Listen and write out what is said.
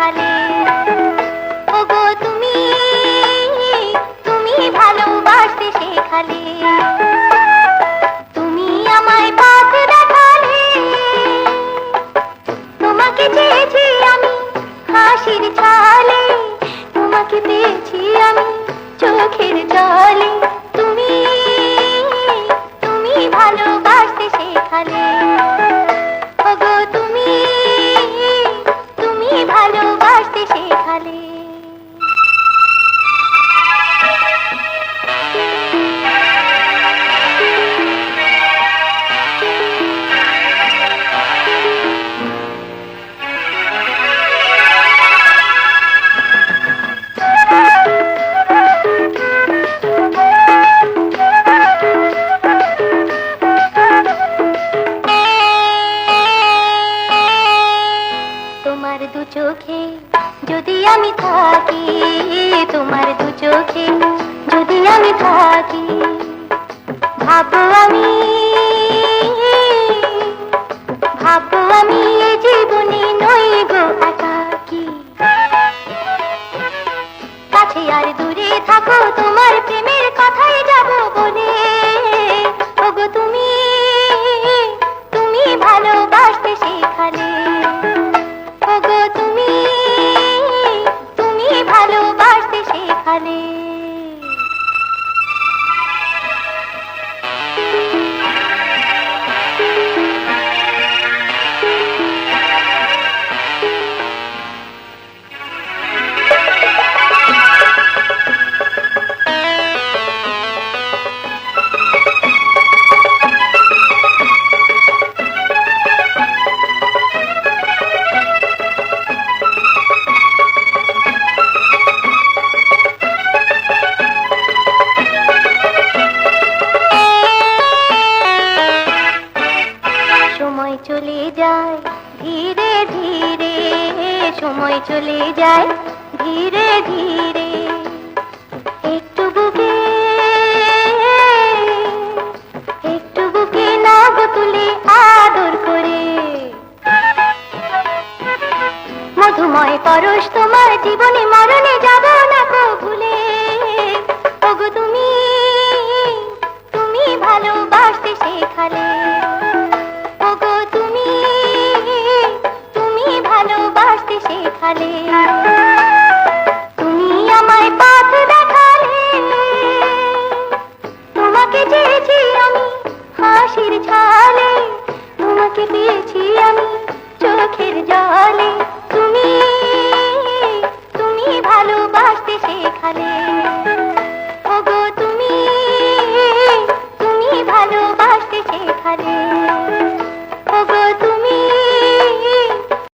সকালে ওগো তুমি তুমি ভালোবাসতে শেখালে তুমি আমায় পথ দেখালে। তোমাকে চেয়েছি আমি হাসির ছালে। তোমাকে পেয়েছি আমি চোখের জলে। চোখে যদি আমি থাকি, তোমার দু চোখে যদি আমি থাকি, ভাবো আমি ভাবো আমি জীবনী নই গো সময় চলে যায় ধীরে ধীরে সময় চলে যায় ধীরে ধীরে।